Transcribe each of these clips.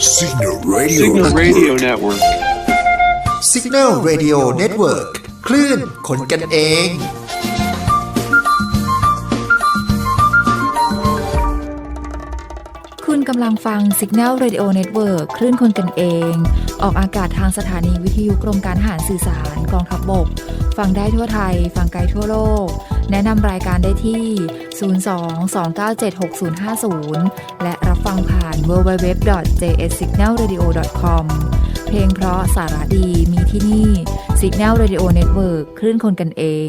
Signal Radio. Signal Radio Network. Signal Radio Network คลื่นคนกันเอง คุณกำลังฟัง Signal Radio Network คลื่นคนกันเอง ออกอากาศทางสถานีวิทยุกรมการทหารสื่อสารกองทัพบบก ฟังได้ทั่วไทย ฟังไกลทั่วโลก แนะนำรายการได้ที่ 02-297-6050 และรับฟังผ่าน www.jssignalradio.com เพลงเพราะสาระดีมีที่นี่ Signal Radio Network คลื่นคนกันเอง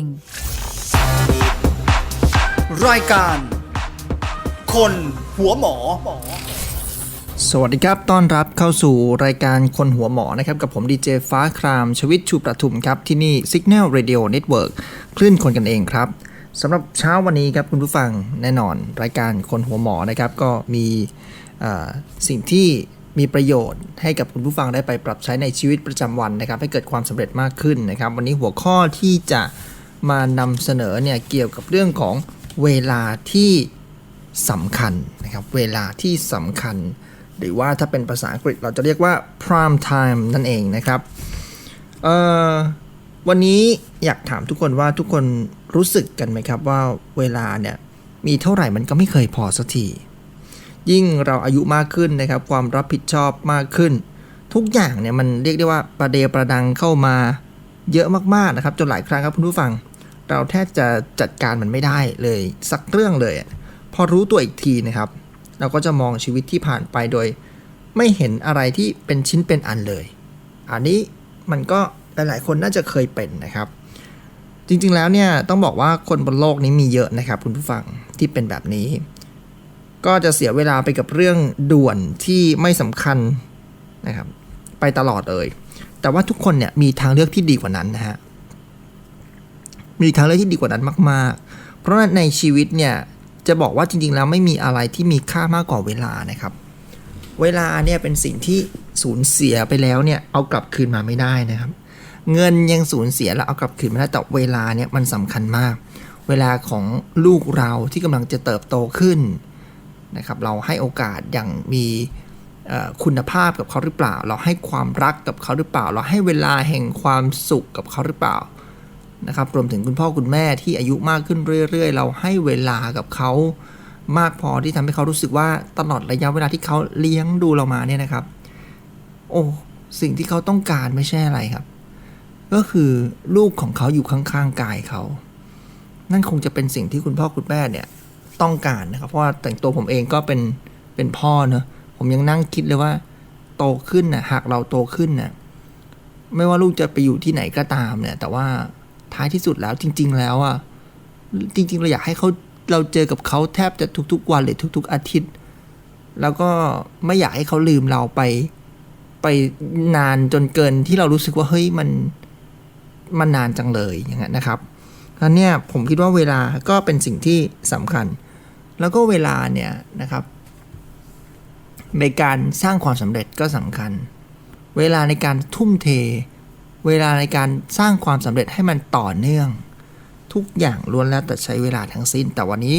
รายการ คนหัวหมอ สวัสดีครับ ต้อนรับเข้าสู่รายการคนหัวหมอนะครับ กับผมดีเจฟ้าคราม ชวิตชูประทุมครับ ที่นี่ Signal Radio Network คลื่นคนกันเองครับ สำหรับเช้าวันนี้ครับคุณผู้ฟังแน่นอนรายการคนหัวหมอนะครับก็มีสิ่งที่มีประโยชน์ให้กับคุณผู้ฟังได้ไปปรับใช้ในชีวิตประจำวันนะครับ ให้เกิดความสำเร็จมากขึ้นนะครับ วันนี้หัวข้อที่จะมานำเสนอเนี่ยเกี่ยวกับเรื่องของเวลาที่สำคัญนะครับ เวลาที่สำคัญ หรือว่าถ้าเป็นภาษาอังกฤษเราจะเรียกว่า prime time นั่นเองนะครับเอ่อ วันนี้อยากถามทุกคนว่าทุกคนรู้สึกกันไหมครับว่าเวลาเนี่ยมีเท่าไหร่มันก็ไม่เคยพอสักที ยิ่งเราอายุมากขึ้นนะครับ ความรับผิดชอบมากขึ้น ทุกอย่างเนี่ยมันเรียกได้ว่าประเดประดังเข้ามาเยอะมากๆนะครับ จนหลายครั้งครับคุณผู้ฟัง เราแทบจะจัดการมันไม่ได้เลยสักเรื่องเลย พอรู้ตัวอีกทีนะครับ เราก็จะมองชีวิตที่ผ่านไปโดย ไม่เห็นอะไรที่เป็นชิ้นเป็นอันเลย อันนี้มันก็ หลายๆคนน่าจะเคยเป็นนะครับ จริงๆแล้วเนี่ยต้องบอกว่าคนบนโลกนี้มีเยอะนะครับ คุณผู้ฟังที่เป็นแบบนี้ ก็จะเสียเวลาไปกับเรื่องด่วนที่ไม่สำคัญนะครับ ไปตลอดเลย แต่ว่าทุกคนเนี่ยมีทางเลือกที่ดีกว่านั้นนะฮะมีทางเลือกที่ดีกว่านั้นมาก ๆ เพราะในชีวิตเนี่ยจะบอกว่าจริง ๆ แล้วไม่มีอะไรที่มีค่ามากกว่าเวลานะครับ เวลาเนี่ยเป็นสิ่งที่สูญเสียไปแล้วเนี่ยเอากลับคืนมาไม่ได้นะครับ เงินยังสูญเสียแล้วเอากลับคืนมาได้แต่เวลาเนี่ยมันสำคัญมาก เวลาของลูกเราที่กำลังจะเติบโตขึ้นนะครับ เราให้โอกาสอย่างมีคุณภาพกับเขาหรือเปล่า เราให้ความรักกับเขาหรือเปล่า เราให้เวลาแห่งความสุขกับเขาหรือเปล่านะครับ รวมถึงคุณพ่อคุณแม่ที่อายุมากขึ้นเรื่อย ๆ เราให้เวลากับเขามากพอที่ทำให้เขารู้สึกว่าตลอดระยะเวลาที่เขาเลี้ยงดูเรามาเนี่ยนะครับ โอ้สิ่งที่เขาต้องการไม่ใช่อะไรครับ ก็คือลูกของเขาอยู่ข้างๆกายเขา นั่นคงจะเป็นสิ่งที่คุณพ่อคุณแม่เนี่ยต้องการนะครับ เพราะว่าแต่งตัวผมเองก็เป็นเป็นพ่อเนอะผมยังนั่งคิดเลยว่า โตขึ้นนะหากเราโตขึ้นนะ่ะไม่ว่าลูกจะไปอยู่ที่ไหนก็ตามเนี่ย แต่ว่าท้ายที่สุดแล้วจริง ๆ แล้วอะจริง ๆ เราอยากให้เขาเราเจอกับเขาแทบจะทุก ๆ วันหรือทุก ๆ อาทิตย์ แล้วก็ไม่อยากให้เขาลืมเราไป ไปนานจนเกินที่เรารู้สึกว่าเฮ้ยมัน มันนานจังเลยอย่างนั้นนะครับอันเนี้ยผมคิดว่าเวลาก็เป็นสิ่งที่สำคัญ แล้วก็เวลาเนี่ยนะครับในการสร้างความสำเร็จก็สำคัญ เวลาในการทุ่มเท เวลาในการสร้างความสำเร็จให้มันต่อเนื่อง ทุกอย่างล้วนแล้วแต่ใช้เวลาทั้งสิ้น แต่วันนี้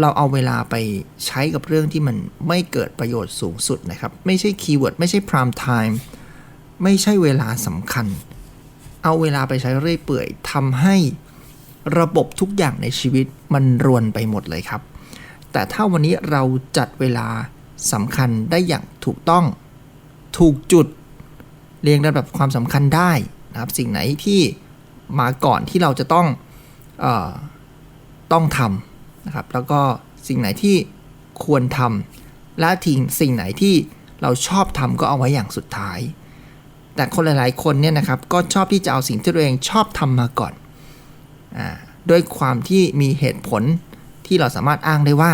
เราเอาเวลาไปใช้กับเรื่องที่มันไม่เกิดประโยชน์สูงสุดนะครับ ไม่ใช่คีย์เวิร์ดไม่ใช่ prime time ไม่ใช่เวลาสำคัญ เอาเวลาไปใช้เรื่อยเปื่อยทำให้ระบบทุกอย่างในชีวิตมันรวนไปหมดเลยครับ แต่ถ้าวันนี้เราจัดเวลาสำคัญได้อย่างถูกต้องถูกจุดเรียงลำดับความสำคัญได้นะครับ สิ่งไหนที่มาก่อนที่เราจะต้องออต้องทำนะครับ แล้วก็สิ่งไหนที่ควรทำและทิ้งสิ่งไหนที่เราชอบทำก็เอาไว้อย่างสุดท้าย แต่คนหลายๆ คนเนี่ยนะครับก็ชอบที่จะเอาสิ่งที่ตัวเองชอบทำมาก่อนอด้วยความที่มีเหตุผลที่เราสามารถอ้างได้ว่า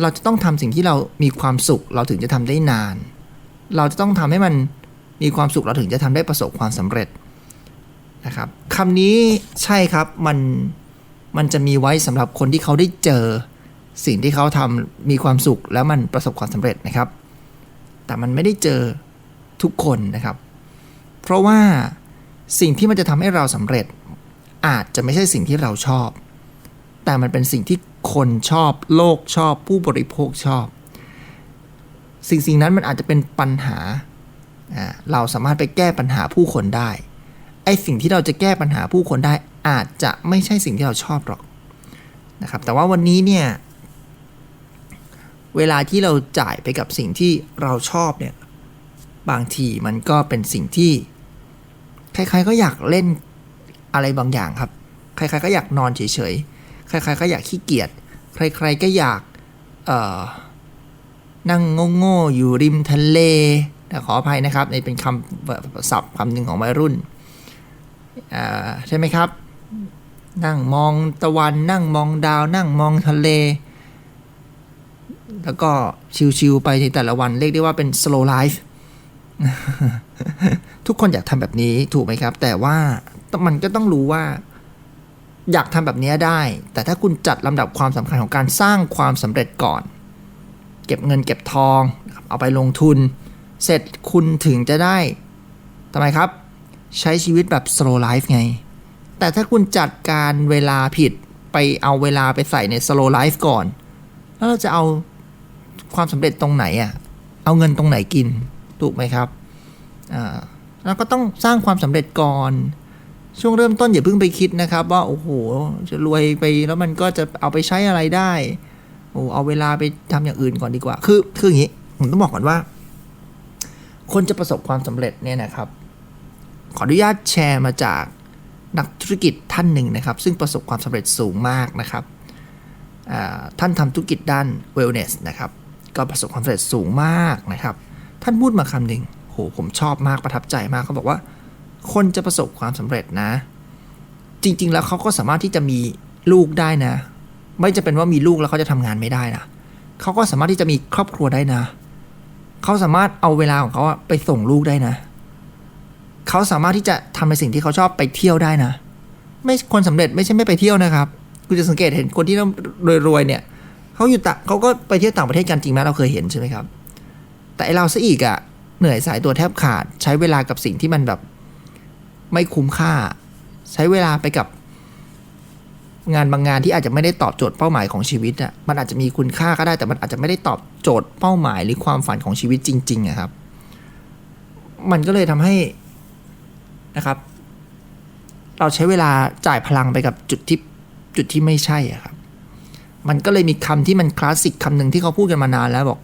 เราจะต้องทำสิ่งที่เรามีความสุข เราถึงจะทำได้นาน เราจะต้องทำให้มันมีความสุขเราถึงจะทำได้ประสบความสำเร็จนะครับคำนี้ใช่ครับมันมันจะมีไว้สำหรับคนที่เขาได้เจอสิ่งที่เขาทำมีความสุขแล้วมันประสบความสำเร็จนะครับ แต่มันไม่ได้เจอ ทุกคนนะครับ เพราะว่าสิ่งที่มันจะทำให้เราสำเร็จ อาจจะไม่ใช่สิ่งที่เราชอบ แต่มันเป็นสิ่งที่คนชอบ โลกชอบ ผู้บริโภคชอบ สิ่งสิ่งนั้นมันอาจจะเป็นปัญหาอ่าเราสามารถไปแก้ปัญหาผู้คนได้ ไอ้สิ่งที่เราจะแก้ปัญหาผู้คนได้ อาจจะไม่ใช่สิ่งที่เราชอบหรอกนะครับ แต่ว่าวันนี้เนี่ย เวลาที่เราจ่ายไปกับสิ่งที่เราชอบเนี่ย บางทีมันก็เป็นสิ่งที่ใครๆก็อยากเล่นอะไรบางอย่างครับ ใครๆก็อยากนอนเฉยๆ ใครๆก็อยากขี้เกียจ ใครๆก็อยากเอ่อนั่งโง่ๆอยู่ริมทะเลแต่ขออภัยนะครับนี่เป็นคำศัพท์คำหนึ่งของวัยรุ่นใช่ไหมครับ นั่งมองตะวัน นั่งมองดาว นั่งมองทะเล แล้วก็ชิลๆไปในแต่ละวันเรียกได้ว่าเป็น slow life ทุกคนอยากทำแบบนี้ถูกไหมครับ แต่ว่ามันก็ต้องรู้ว่า อยากทำแบบนี้ได้ แต่ถ้าคุณจัดลำดับความสำคัญของการสร้างความสำเร็จก่อน เก็บเงินเก็บทอง เอาไปลงทุน เสร็จคุณถึงจะได้ทำไมครับ ใช้ชีวิตแบบ slow life ไง แต่ถ้าคุณจัดการเวลาผิดไปเอาเวลาไปใส่ใน slow life ก่อน แล้วเราจะเอาความสำเร็จตรงไหนอะ่ะ เอาเงินตรงไหนกิน ถูกไหมครับอ่าแล้วก็ต้องสร้างความสำเร็จก่อน ช่วงเริ่มต้นอย่าเพิ่งไปคิดนะครับ ว่าโอ้โหจะรวยไปแล้วมันก็จะเอาไปใช้อะไรได้โอ้เอาเวลาไปทำอย่างอื่นก่อนดีกว่า คือคืออย่างนี้ผมต้องบอกก่อนว่า คนจะประสบความสำเร็จเนี่ยนะครับ ขออนุญาตแชร์มาจากนักธุรกิจท่านหนึ่งนะครับ ซึ่งประสบความสำเร็จสูงมากนะครับท่านทำธุรกิจด้าน wellness นะครับ ก็ประสบความสำเร็จสูงมากนะครับ ท่านพูดมาคำหนึ่งโหผมชอบมากประทับใจมากเขาบอกว่า คนจะประสบความสำเร็จนะ จริง ๆ แล้วเขาก็สามารถที่จะมีลูกได้นะ ไม่จะเป็นว่ามีลูกแล้วเขาจะทำงานไม่ได้นะเขาก็สามารถที่จะมีครอบครัวได้นะเขาสามารถเอาเวลาของเขาไปส่งลูกได้นะเขาสามารถที่จะทำในสิ่งที่เขาชอบไปเที่ยวได้นะ ไม่คนสำเร็จไม่ใช่ไม่ไปเที่ยวนะครับคุณจะสังเกตเห็นคนที่รวยๆเนี่ยเขาอยู่ต่างเขาก็ไปเที่ยวต่างประเทศกันจริงไหมเราเคยเห็นใช่ไหมครับ แต่ไอเราซะอีกอะเหนื่อยสายตัวแทบขาด ใช้เวลากับสิ่งที่มันแบบ ไม่คุ้มค่า ใช้เวลาไปกับ งานบางงานที่อาจจะไม่ได้ตอบโจทย์เป้าหมายของชีวิตอะมันอาจจะมีคุณค่าก็ได้ แต่มันอาจจะไม่ได้ตอบโจทย์เป้าหมายหรือความฝันของชีวิตจริงๆอะครับ มันก็เลยทำให้นะครับ เราใช้เวลาจ่ายพลังไปกับจุดที่จุดที่ไม่ใช่อะครับ มันก็เลยมีคำที่มันคลาสสิกคำหนึ่งที่เขาพูดกันมานานแล้วบอก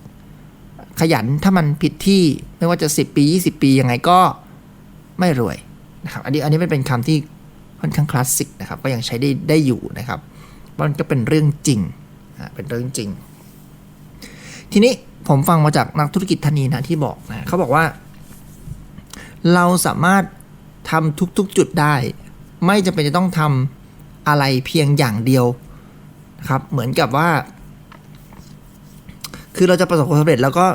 ขยันถ้ามันผิดที่ไม่ว่าจะ 10 ปี 20 ปียังไงก็ไม่รวยนะครับอันนี้อันนี้มันเป็นคำที่ค่อนข้างคลาสสิกนะครับก็ยังใช้ได้ได้อยู่นะครับมันก็เป็นเรื่องจริงนะเป็นเรื่องจริง ทีนี้ผมฟังมาจากนักธุรกิจท่านนี้นะที่บอกนะเขาบอกว่า เราสามารถทำทุกๆจุดได้ ไม่จำเป็นจะต้องทำอะไรเพียงอย่างเดียวนะครับ เหมือนกับว่า คือเราจะประสบความสำเร็จแล้วก็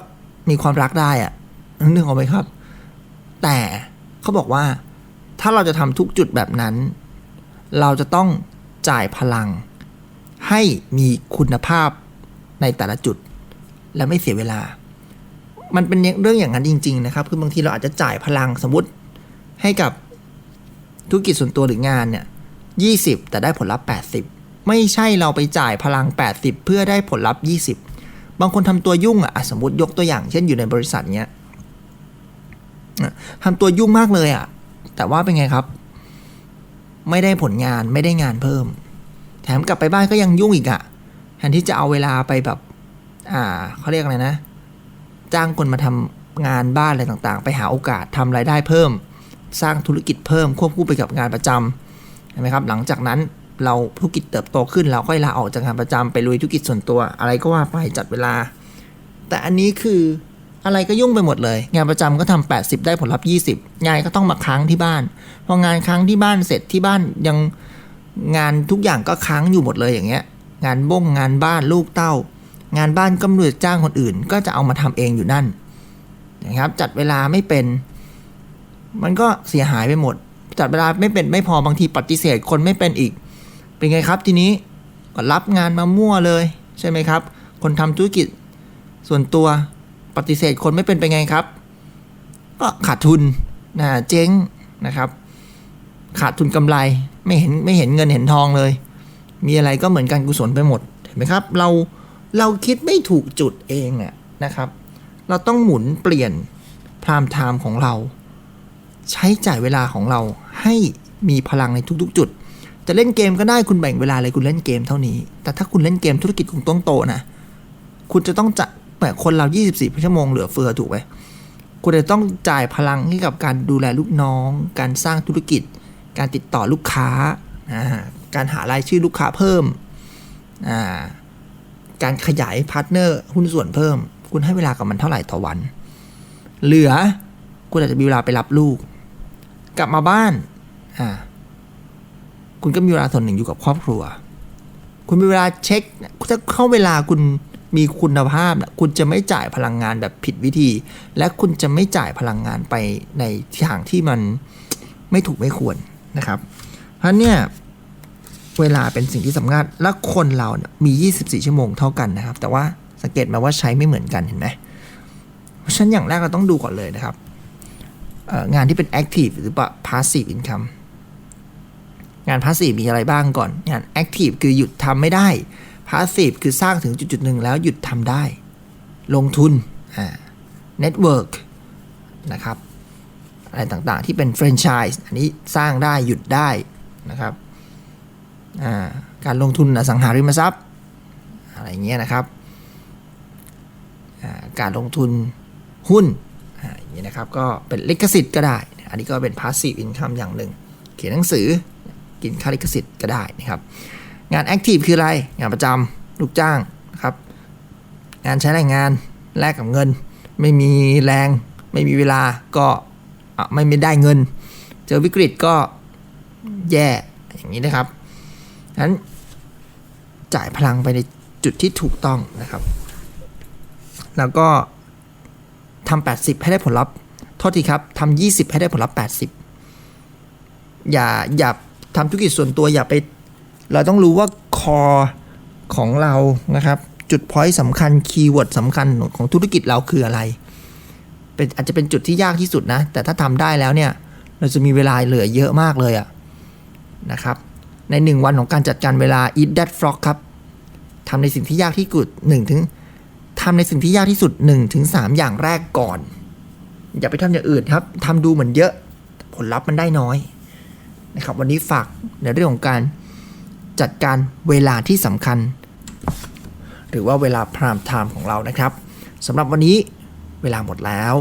มีความรักได้อะนึกออกไหมครับ แต่เขาบอกว่าถ้าเราจะทำทุกจุดแบบนั้น เราจะต้องจ่ายพลัง ให้มีคุณภาพในแต่ละจุด และไม่เสียเวลา มันเป็นเรื่องอย่างนั้นจริง ๆ นะครับ คือบางทีเราอาจจะจ่ายพลังสมมติให้กับธุรกิจส่วนตัวหรืองานเนี่ยยี่สิบแต่ได้ผลลัพธ์ 80 ไม่ใช่เราไปจ่ายพลัง 80 เพื่อได้ผลลัพธ์ 20 บางคนทำตัวยุ่งอะสมมติยกตัวอย่าง เช่นอยู่ในบริษัทเนี้ยอะทำตัวยุ่งมากเลยอะ แต่ว่าเป็นไงครับ ไม่ได้ผลงานไม่ได้งานเพิ่ม แถมกลับไปบ้านก็ยังยุ่งอีกอะแทนที่จะเอาเวลาไปแบบ อ่าเขาเรียกอะไรนะ จ้างคนมาทำงานบ้านอะไรต่างๆ ไปหาโอกาสทำรายได้เพิ่ม สร้างธุรกิจเพิ่มควบคู่ไปกับงานประจำเห็นไหมครับ หลังจากนั้น เราธุรกิจเติบโตขึ้นเราค่อยลาออกจากงานประจำไปลุยธุรกิจส่วนตัว อะไรก็ว่าไปจัดเวลา แต่อันนี้คืออะไรก็ยุ่งไปหมดเลย งานประจำก็ทำ80 ได้ผลลัพธ์ 20 งานก็ต้องมาค้างที่บ้าน พองานค้างที่บ้านเสร็จที่บ้านยังงานทุกอย่างก็ค้างอยู่หมดเลยอย่างเงี้ย งานบ้งงานบ้านลูกเต้า งานบ้านก็ไม่รู้จะจ้างคนอื่น ก็จะเอามาทำเองอยู่นั่นนะครับ จัดเวลาไม่เป็น มันก็เสียหายไปหมด จัดเวลาไม่เป็นไม่พอบางทีปฏิเสธคนไม่เป็นอีก เป็นไงครับทีนี้ก็รับงานมามั่วเลยใช่ไหมครับ คนทำธุรกิจส่วนตัวปฏิเสธคนไม่เป็นไปไงครับ ก็ขาดทุนนะเจ๊งนะครับ ขาดทุนกำไรไม่เห็นไม่เห็นเงินเห็นทองเลย มีอะไรก็เหมือนกันกุศลไปหมดเห็นไหมครับ เราเราคิดไม่ถูกจุดเองอะนะครับ เราต้องหมุนเปลี่ยนพรามไทม์ของเรา ใช้จ่ายเวลาของเราให้มีพลังในทุกๆ จุด จะเล่นเกมก็ได้คุณแบ่งเวลาเลยคุณเล่นเกมเท่านี้ แต่ถ้าคุณเล่นเกมธุรกิจคุณต้องโตนะ คุณจะต้องจะแบบคนเรา 24 ชั่วโมงเหลือเฟือถูกไหมคุณจะต้องจ่ายพลังให้กับการดูแลลูกน้อง การสร้างธุรกิจ การติดต่อลูกค้า การหารายชื่อลูกค้าเพิ่ม การขยายพาร์ทเนอร์หุ้นส่วนเพิ่ม คุณให้เวลากับมันเท่าไหร่ต่อวัน เหลือคุณอาจจะมีเวลาไปรับลูก กลับมาบ้านอ่า คุณก็มีเวลาส่วนหนึ่งอยู่กับครอบครัว คุณมีเวลาเช็คถ้าเข้าเวลาคุณมีคุณภาพนะคุณจะไม่จ่ายพลังงานแบบผิดวิธี และคุณจะไม่จ่ายพลังงานไปในทางที่มันไม่ถูกไม่ควรนะครับ เพราะเนี่ยเวลาเป็นสิ่งที่สำคัญและคนเราเนี่ยมี 24 ชั่วโมงเท่ากันนะครับ แต่ว่าสังเกตไหมว่าใช้ไม่เหมือนกันเห็นไหมเพราะฉะนั้นอย่างแรกเราต้องดูก่อนเลยนะครับงานที่เป็น active หรือว่า passive income งาน passive มีอะไรบ้างก่อน งาน active คือหยุดทำไม่ได้ passive คือสร้างถึงจุดๆหนึ่งแล้วหยุดทำได้ ลงทุนอ่า network นะครับอะไรต่างๆที่เป็นแฟรนไชส์อันนี้สร้างได้หยุดได้นะครับอ่าการลงทุนอสังหาริมทรัพย์อะไรเงี้ยนะครับอ่าการลงทุนหุ้นอ่าอย่างนี้นะครับก็เป็นลิขสิทธิ์ก็ได้ อันนี้ก็เป็น passive income อย่างหนึ่ง เขียนหนังสือ กินค่าลิขสิทธิ์ก็ได้นะครับ งานแอคทีฟคืออะไร งานประจำลูกจ้างนะครับ งานใช้แรงงานแลกกับเงิน ไม่มีแรง ไม่มีเวลาก็ไม่ไม่ได้เงิน เจอวิกฤตก็แย่อย่างนี้นะครับนั้นจ่ายพลังไปในจุดที่ถูกต้องนะครับ แล้วก็ทำ 80 ให้ได้ผลลัพธ์ โทษทีครับ ทำ 20 ให้ได้ผลลัพธ์ 80 อย่า อย่า ทำธุรกิจส่วนตัวอย่าไป เราต้องรู้ว่าคอของเรานะครับ จุดพอยต์สำคัญคีย์เวิร์ดสำคัญของธุรกิจเราคืออะไร เป็นอาจจะเป็นจุดที่ยากที่สุดนะ แต่ถ้าทำได้แล้วเนี่ย เราจะมีเวลาเหลือเยอะมากเลยอะนะครับ ในหนึ่งวันของการจัดการเวลา eat that frog ครับทำในสิ่งที่ยากที่สุดหนึ่งถึงทำในสิ่งที่ยากที่สุด1ถึง3อย่างแรกก่อน อย่าไปทำอย่างอื่นครับทำดูเหมือนเยอะ ผลลัพธ์มันได้น้อย นะครับวันนี้ฝากในเรื่องของการจัดการเวลาที่สำคัญ หรือว่าเวลาพรามไทม์ของเรานะครับสำหรับวันนี้เวลาหมดแล้ว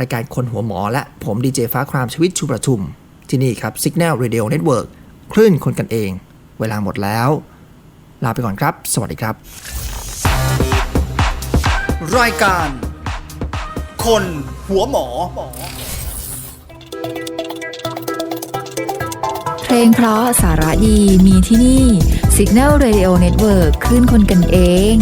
รายการคนหัวหมอและผมดีเจฟ้าครามชวิตชูประทุม ที่นี่ครับ Signal Radio Network คลื่นคนกันเอง เวลาหมดแล้ว ลาไปก่อนครับ สวัสดีครับ รายการ คนหัวหมอ เพลงเพราะสาระดีมีที่นี่ Signal Radio Network คลื่นคนกันเอง